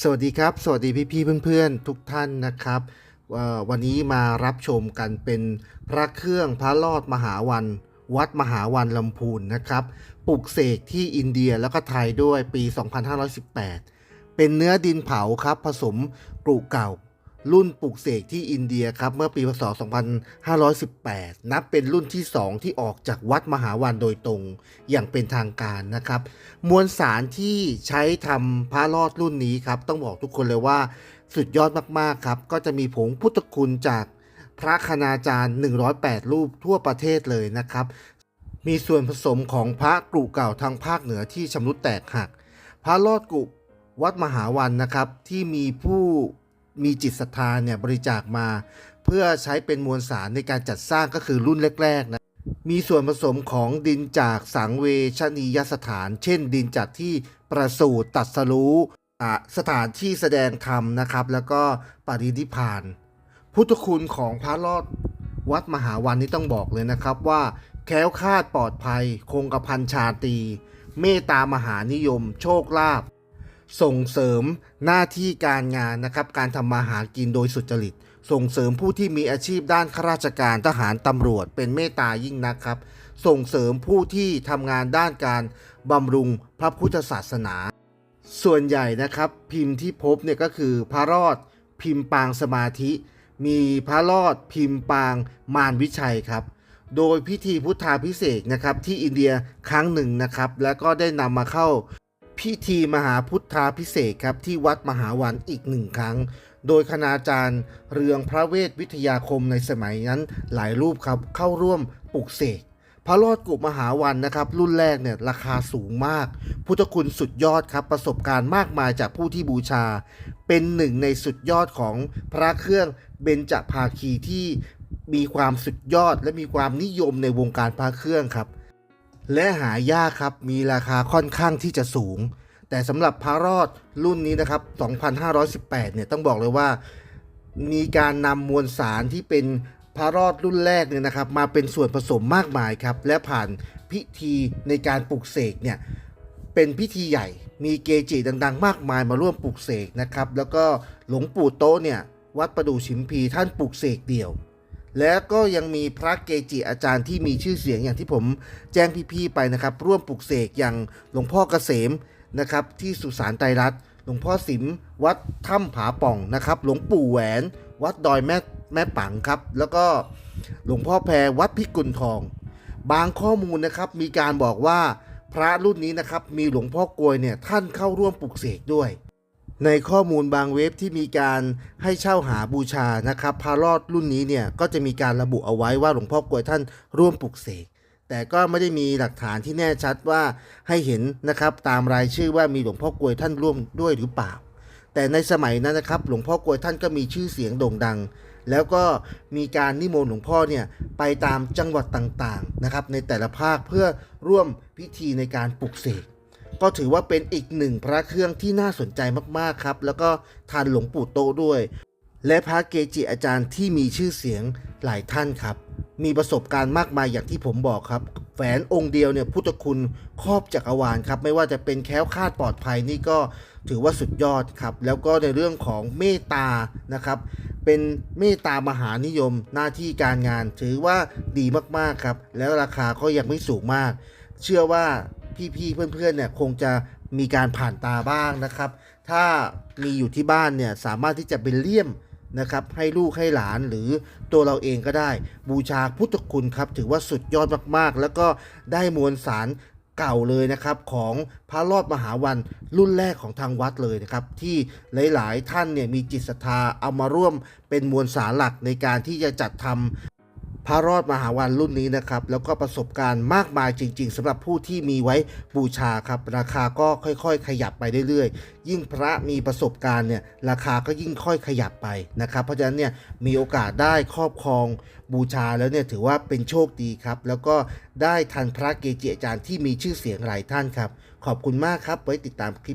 สวัสดีครับ สวัสดีพี่ๆเพื่อนๆ ทุกท่านนะครับ วันนี้มารับชมกันเป็นพระเครื่องพระลอดมหาวัน วัดมหาวันลำพูนนะครับปลูกเสกที่อินเดียแล้วก็ไทยด้วยปี 2518 เป็นเนื้อดินเผาครับ ผสมกรุเก่า รุ่นปลูกเสกที่อินเดียครับเมื่อปีพศ 2518 นับเป็นรุ่นที่ 2 ที่ออกจากวัดมหาวันโดยตรงอย่างเป็นทางการนะครับ มวลสารที่ใช้ทำพระรอดรุ่นนี้ครับ ต้องบอกทุกคนเลยว่าสุดยอดมากๆครับ ก็จะมีผงพุทธคุณจากพระคณาจารย์ 108 รูปทั่วประเทศเลยนะครับ มีส่วนผสมของพระกรุเก่าทางภาคเหนือที่ชำรุดแตกหัก พระรอดกุวัดมหาวันนะครับที่มีผู้ มีจิตศรัทธาเนี่ยบริจาคมา เพื่อใช้เป็นมวลสารในการจัดสร้างก็คือรุ่นแรกๆนะมีส่วนผสมของดินจากสังเวชนียสถาน เช่น ดินจากที่ประสูติตรัสรู้สถานที่แสดงธรรมนะครับ แล้วก็ปรินิพาน พุทธคุณของพระรอดวัดมหาวันนี้ต้องบอกเลยนะครับว่า แคล้วคลาดปลอดภัย คงกระพันชาตี เมตตามหานิยม โชคลาภ ส่งเสริมหน้าที่การงานนะครับการทำมาหากินโดยสุจริต ส่งเสริมผู้ที่มีอาชีพด้านข้าราชการทหารตำรวจเป็นเมตตายิ่งนักครับ ส่งเสริมผู้ที่ทำงานด้านการบำรุงพระพุทธศาสนา ส่วนใหญ่นะครับ พิมพ์ที่พบเนี่ยก็คือพระรอดพิมพ์ปางสมาธิ มีพระรอดพิมพ์ปางมารวิชัยครับโดยพิธีพุทธาพิเศษนะครับที่อินเดียครั้งหนึ่งนะครับ แล้วก็ได้นำมาเข้า พิธีมหาพุทธาพิเศษครับที่วัดมหาวันอีกหนึ่งครั้ง โดยคณาจารย์เรืองพระเวทวิทยาคมในสมัยนั้นหลายรูปครับเข้าร่วมปลุกเสกพระรอดกุมหาวันนะครับ รุ่นแรกเนี่ยราคาสูงมาก พุทธคุณสุดยอดครับ ประสบการณ์มากมายจากผู้ที่บูชา เป็นหนึ่งในสุดยอดของพระเครื่องเบญจภาคีที่มีความสุดยอดและมีความนิยมในวงการพระเครื่องครับ และหายากครับมีราคาค่อนข้างที่จะสูง แต่สำหรับพระรอดรุ่นนี้นะครับ 2518 เนี่ยต้องบอกเลยว่า มีการนำมวลสารที่เป็นพระรอดรุ่นแรกเนี่ยนะครับ มาเป็นส่วนผสมมากมายครับ และผ่านพิธีในการปลุกเสกเนี่ยเป็นพิธีใหญ่ มีเกจิดัง ๆ มากมายมาร่วมปลุกเสกนะครับ แล้วก็หลวงปู่โตเนี่ยวัดประดู่ชิมพีท่านปลุกเสกเดี่ยว แล้วก็ยังมีพระเกจิอาจารย์ที่มีชื่อเสียงอย่างที่ผมแจ้งพี่ๆไปนะครับ ร่วมปลุกเสกอย่างหลวงพ่อเกษมนะครับที่สุสานไตรรัตน์หลวงพ่อสิมวัดถ้ำผาป่องนะครับ หลวงปู่แหวน วัดดอยแม่แม่ปังครับ แล้วก็หลวงพ่อแพรวัดพิกุลทอง บางข้อมูลนะครับมีการบอกว่าพระรุ่นนี้นะครับมีหลวงพ่อกลวยเนี่ยท่านเข้าร่วมปลุกเสกด้วย ในข้อมูลบางเว็บที่มีการให้เช่าหาบูชานะครับพระรอดรุ่นนี้เนี่ยก็จะมีการระบุเอาไว้ว่าหลวงพ่อกลวยท่านร่วมปลุกเสกแต่ก็ไม่ได้มีหลักฐานที่แน่ชัดว่าให้เห็นนะครับตามรายชื่อว่ามีหลวงพ่อกลวยท่านร่วมด้วยหรือเปล่า แต่ในสมัยนั้นนะครับ หลวงพ่อกลวยท่านก็มีชื่อเสียงโด่งดัง แล้วก็มีการนิมนต์หลวงพ่อเนี่ยไปตามจังหวัดต่างๆนะครับในแต่ละภาคเพื่อร่วมพิธีในการปลุกเสก ก็ถือว่าเป็นอีกหนึ่งพระเครื่องที่น่าสนใจมากๆครับ แล้วก็ทานหลวงปู่โตด้วย และพระเกจิอาจารย์ที่มีชื่อเสียงหลายท่านครับ มีประสบการณ์มากมายอย่างที่ผมบอกครับแฝนองค์เดียวเนี่ยพุทธคุณครอบจักรวาลครับ ไม่ว่าจะเป็นแค้วคาดปลอดภัยนี่ก็ถือว่าสุดยอดครับ แล้วก็ในเรื่องของเมตตานะครับ เป็นเมตตามหานิยมหน้าที่การงานถือว่าดีมากๆครับ แล้วราคาก็ยังไม่สูงมาก เชื่อว่า พี่ๆเพื่อนๆเนี่ยคงจะมีการผ่านตาบ้างนะครับ ถ้ามีอยู่ที่บ้านเนี่ยสามารถที่จะเป็นเลี่ยมนะครับให้ลูกให้หลานหรือตัวเราเองก็ได้ บูชาพุทธคุณครับถือว่าสุดยอดมากๆ แล้วก็ได้มวลสารเก่าเลยนะครับของพระรอดมหาวันรุ่นแรกของทางวัดเลยนะครับที่หลายๆท่านเนี่ยมีจิตศรัทธาเอามาร่วมเป็นมวลสารหลักในการที่จะจัดทำ พระรอดมหาวันรุ่นนี้นะครับ แล้วก็ประสบการณ์มากมายจริง ๆสำหรับผู้ที่มีไว้บูชาครับ ราคาก็ค่อยๆ ขยับไปเรื่อยๆ ยิ่งพระมีประสบการณ์เนี่ยราคาก็ยิ่งค่อยขยับไปนะครับ เพราะฉะนั้นเนี่ยมีโอกาสได้ครอบครองบูชาแล้วเนี่ยถือว่าเป็นโชคดีครับ แล้วก็ได้ทันพระเกจิอาจารย์ที่มีชื่อเสียงหลายท่านครับ ขอบคุณมากครับไว้ติดตามคลิป